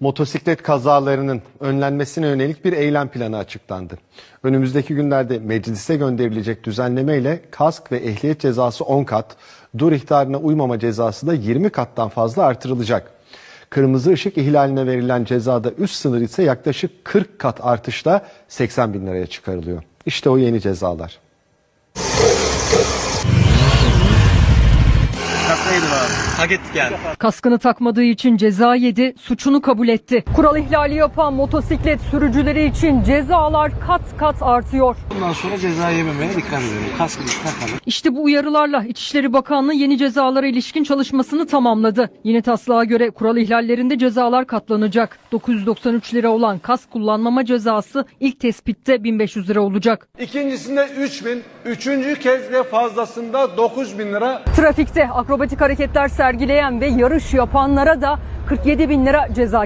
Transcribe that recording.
Motosiklet kazalarının önlenmesine yönelik bir eylem planı açıklandı. Önümüzdeki günlerde meclise gönderilecek düzenlemeyle kask ve ehliyet cezası 10 kat, dur ihtarına uymama cezası da 20 kattan fazla artırılacak. Kırmızı ışık ihlaline verilen cezada üst sınır ise yaklaşık 40 kat artışla 80 bin liraya çıkarılıyor. İşte o yeni cezalar. Hak ettik yani. Kaskını takmadığı için ceza yedi, suçunu kabul etti. Kural ihlali yapan motosiklet sürücüleri için cezalar kat kat artıyor. Bundan sonra ceza yememeye dikkat edelim. Kaskını takalım. İşte bu uyarılarla İçişleri Bakanlığı yeni cezalara ilişkin çalışmasını tamamladı. Yeni taslağa göre kural ihlallerinde cezalar katlanacak. 993 lira olan kask kullanmama cezası ilk tespitte 1500 lira olacak. İkincisinde 3 bin, üçüncü kez ve fazlasında 9 bin lira Trafikte akrobatik hareketler sergileyen ve yarış yapanlara da 47 bin lira ceza